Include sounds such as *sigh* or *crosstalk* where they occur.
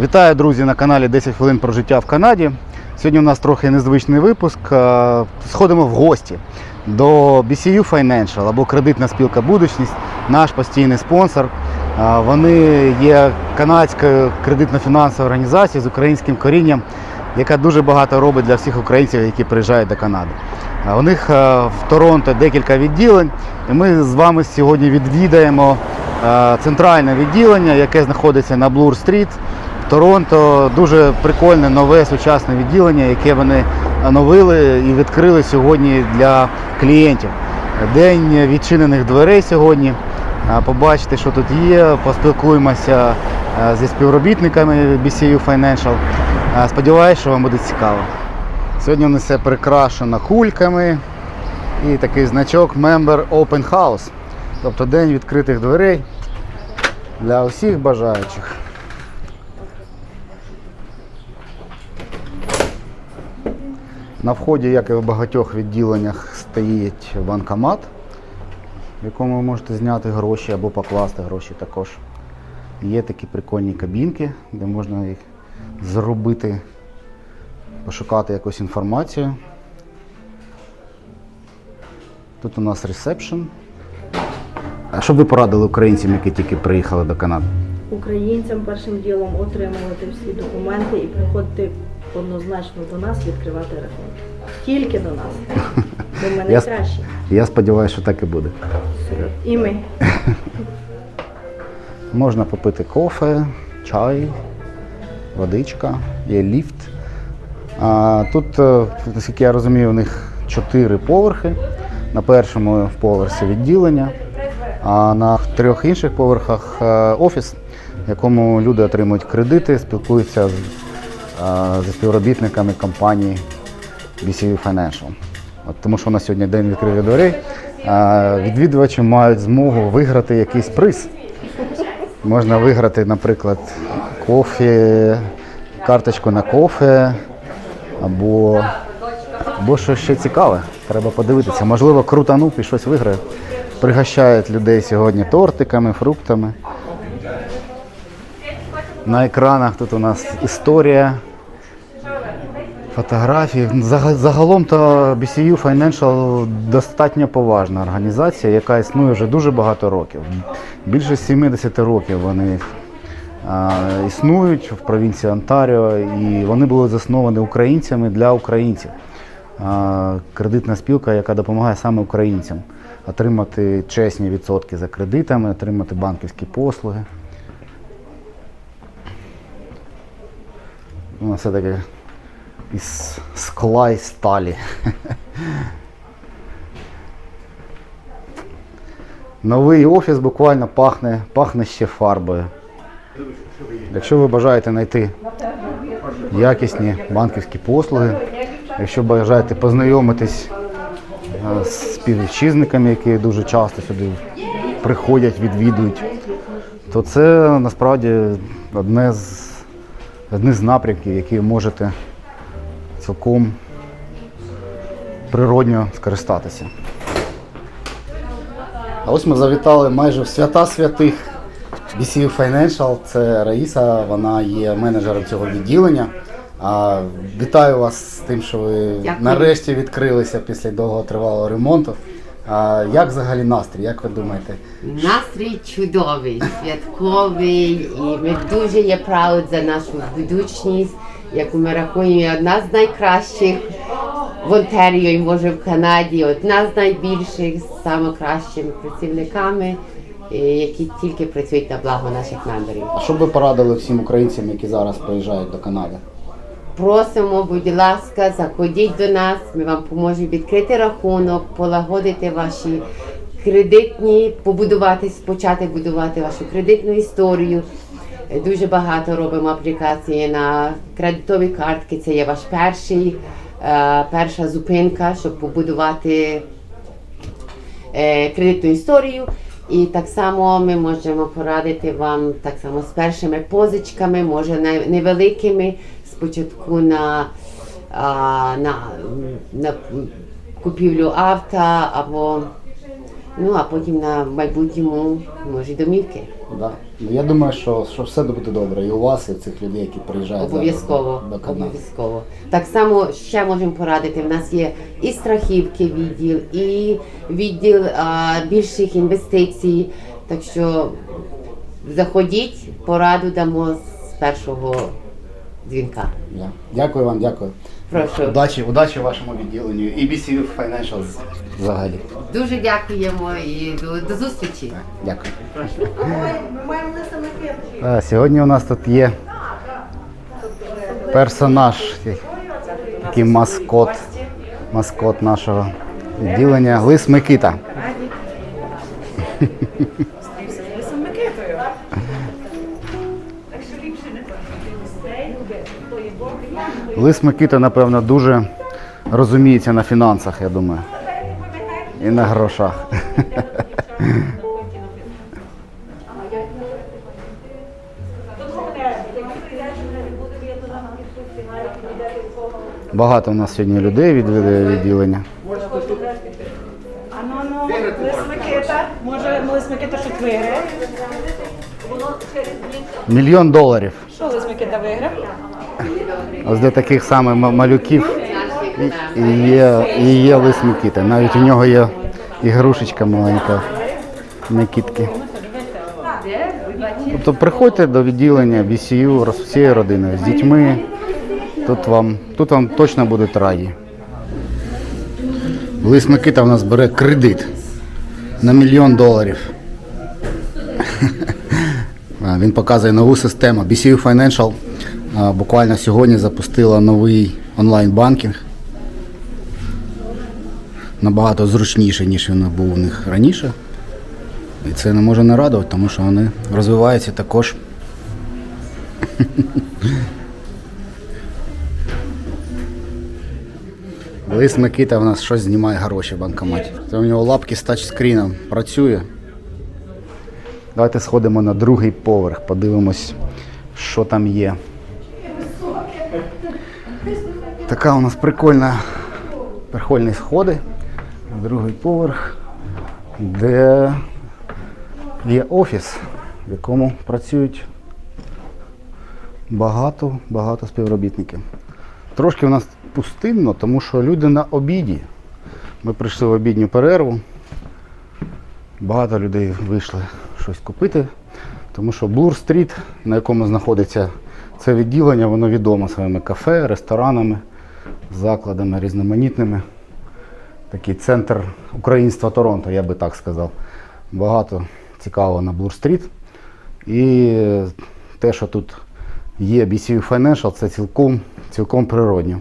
Вітаю, друзі, на каналі 10 хвилин про життя в Канаді. Сьогодні у нас трохи незвичний випуск. Е, Сходимо в гості до BCU Financial або кредитна спілка Будучність, наш постійний спонсор. Е, Вони є канадською кредитно-фінансовою організацією з українським корінням, яка дуже багато робить для всіх українців, які приїжджають до Канади. Е, У них в Торонто декілька відділень, і ми з вами сьогодні відвідаємо центральне відділення, яке знаходиться на Блур-стріт Торонто. Дуже прикольне нове сучасне відділення, яке вони оновили і відкрили сьогодні для клієнтів. День відчинених дверей сьогодні. Побачите, що тут є, поспілкуємося е, зі співробітниками BCU Financial. Сподіваюсь, що вам буде цікаво. Сьогодні у нас все прикрашено кульками і такий значок Member Open House. Тобто день відкритих дверей для усіх бажаючих. На вході, як і в багатьох відділеннях, стоїть банкомат, в якому ви можете зняти гроші або покласти гроші також. Є такі прикольні кабінки, де можна їх зробити, пошукати якусь інформацію. Тут у нас ресепшн. А що б ви порадили українцям, які тільки приїхали до Канади? Українцям першим ділом отримувати всі документи і приходити однозначно до нас відкривати рахунок. Тільки до нас. Бо ми найкращі. Я сподіваюся, що так і буде. І ми. *laughs* Можна попити кофе, чай, водичка, є ліфт. А, тут, е, наскільки я розумію, у них чотири поверхи. На першому поверсі відділення, а на трьох інших поверхах е, офіс, в якому люди отримують кредити, спілкуються з, зі співробітниками компанії BCU Financial. От, тому що у нас сьогодні день відкритих дверей. е, Відвідувачі мають змогу виграти якийсь приз. Можна виграти, наприклад, кофе, карточку на кофе або, або щось ще цікаве. Треба подивитися. Можливо, крутанув і щось виграє. Пригощають людей сьогодні тортиками, фруктами. На екранах тут у нас історія, фотографії. Зага- Загалом то BCU Financial достатньо поважна організація, яка існує вже дуже багато років. Більше 70 років вони існують в провінції Онтаріо, і вони були засновані українцями для українців. Кредитна спілка, яка допомагає саме українцям отримати чесні відсотки за кредитами, отримати банківські послуги. Воно все таке із скла і сталі. Новий офіс буквально пахне, пахне ще фарбою. Якщо ви бажаєте знайти якісні банківські послуги, якщо бажаєте познайомитись е, з співвітчизниками, які дуже часто сюди приходять, відвідують, то це насправді одне з, одне з напрямків, які можете цілком природньо скористатися. А ось ми завітали майже в свята святих BCU Financial. Це Раїса, вона є менеджером цього відділення. А, вітаю вас з тим, що ви Дякую. нарешті відкрилися після довготривалого ремонту. А, як взагалі настрій? Як ви думаєте? Настрій чудовий, святковий, і ми дуже є правд за нашу ведучність, яку ми рахуємо одна з найкращих в Онтаріо і може в Канаді, одна з найбільших з найкращими працівниками, е, які тільки працюють на благо наших намірів. А що б ви порадили всім українцям, які зараз приїжджають до Канади? Просимо, будь ласка, заходіть до нас. Ми вам поможемо відкрити рахунок, полагодити ваші кредитні, побудувати, почати будувати вашу кредитну історію. Е, Дуже багато робимо аплікації на кредитові картки. Це є ваш перший, е, перша зупинка, щоб побудувати е, кредитну історію. І так само ми можемо порадити вам так само з першими позичками, може невеликими, спочатку на, на, на купівлю авто або ну а потім на майбутньому може домівки. Да. Ну, Я думаю, що, що все буде добре. І у вас, і у цих людей, які приїжджають зараз Обов'язково, до Канади. обов'язково. Так само ще можемо порадити. В нас є і страхівки відділ, і відділ а, більших інвестицій. Так що заходіть, пораду дамо з першого дзвінка. Я. Дякую вам, дякую. Прошу. Удачі, удачі вашому відділенню і BCU Financial взагалі. Дуже дякуємо і до, до зустрічі. Дякую. Ми маємо листа на сьогодні у нас тут є персонаж, такий маскот, маскот нашого відділення Лис Микита. *laughs* Лис Микита, напевно, дуже розуміється на фінансах, я думаю. І на грошах. Багато у нас сьогодні людей відвідує відділення. Лис Микита. Може, лис Микита щось виграє? Мільйон доларів. Що лис Микита виграв? Ось для таких самих малюків і є, і є лис Микита. Навіть у нього є ігрушечка маленька Микітки. Тобто приходьте до відділення BCU роз- всією родиною, з дітьми. Тут вам, тут вам точно будуть раді. Лис Микита у нас бере кредит на мільйон доларів. *laughs* Він показує нову систему. BCU Financial буквально сьогодні запустила новий онлайн-банкінг. Набагато зручніше, ніж він був у них раніше. І це не може не радувати, тому що вони розвиваються також. Лис Микита в нас щось знімає гроші в банкоматі. Це у нього лапки з тачскріном працює. Давайте сходимо на другий поверх, подивимось, що там є. Така у нас прикольна прикольні сходи. Другий поверх, де є офіс, в якому працюють багато, багато співробітників. Трошки у нас пустинно, тому що люди на обіді. Ми прийшли в обідню перерву. Багато людей вийшли щось купити, тому що Блур-стріт, на якому знаходиться це відділення, воно відомо своїми кафе, ресторанами, закладами різноманітними. Такий центр українства Торонто, я би так сказав. Багато цікавого на Блур-стріт. І те, що тут є BCU Financial, це цілком, цілком природньо.